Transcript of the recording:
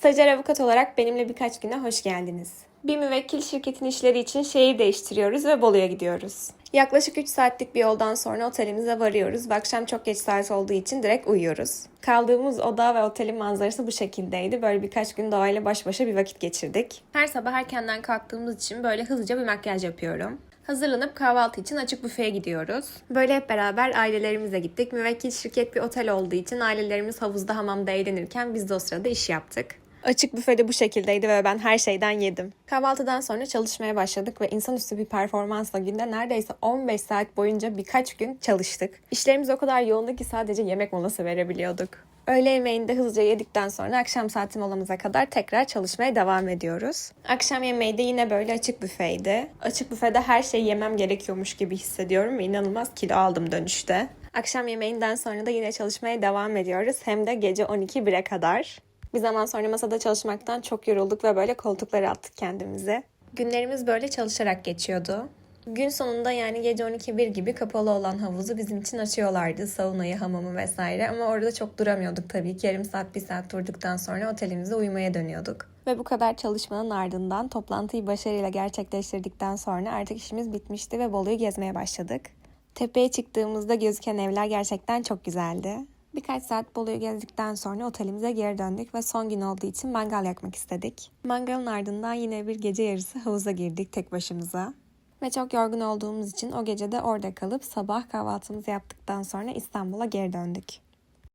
Stajyer avukat olarak benimle birkaç güne hoş geldiniz. Bir müvekkil şirketin işleri için şehir değiştiriyoruz ve Bolu'ya gidiyoruz. Yaklaşık 3 saatlik bir yoldan sonra otelimize varıyoruz ve akşam çok geç saat olduğu için direkt uyuyoruz. Kaldığımız oda ve otelin manzarası bu şekildeydi. Böyle birkaç gün doğayla baş başa bir vakit geçirdik. Her sabah erkenden kalktığımız için böyle hızlıca bir makyaj yapıyorum. Hazırlanıp kahvaltı için açık büfeye gidiyoruz. Böyle hep beraber ailelerimize gittik. Müvekkil şirket bir otel olduğu için ailelerimiz havuzda hamamda eğlenirken biz de o sırada iş yaptık. Açık büfede bu şekildeydi ve ben her şeyden yedim. Kahvaltıdan sonra çalışmaya başladık ve insanüstü bir performansla günde neredeyse 15 saat boyunca birkaç gün çalıştık. İşlerimiz o kadar yoğundu ki sadece yemek molası verebiliyorduk. Öğle yemeğini de hızlıca yedikten sonra akşam saati molamıza kadar tekrar çalışmaya devam ediyoruz. Akşam yemeği de yine böyle açık büfeydi. Açık büfede her şeyi yemem gerekiyormuş gibi hissediyorum ve inanılmaz kilo aldım dönüşte. Akşam yemeğinden sonra da yine çalışmaya devam ediyoruz. Hem de gece 12-1'e kadar. Bir zaman sonra masada çalışmaktan çok yorulduk ve böyle koltuklara attık kendimize. Günlerimiz böyle çalışarak geçiyordu. Gün sonunda yani gece 12-1 gibi kapalı olan havuzu bizim için açıyorlardı. Saunayı, hamamı vesaire ama orada çok duramıyorduk tabii ki. Yarım saat, bir saat durduktan sonra otelimize uyumaya dönüyorduk. Ve bu kadar çalışmanın ardından toplantıyı başarıyla gerçekleştirdikten sonra artık işimiz bitmişti ve Bolu'yu gezmeye başladık. Tepeye çıktığımızda gözüken evler gerçekten çok güzeldi. Birkaç saat Bolu'yu gezdikten sonra otelimize geri döndük ve son gün olduğu için mangal yakmak istedik. Mangalın ardından yine bir gece yarısı havuza girdik tek başımıza. Ve çok yorgun olduğumuz için o gece de orada kalıp sabah kahvaltımızı yaptıktan sonra İstanbul'a geri döndük.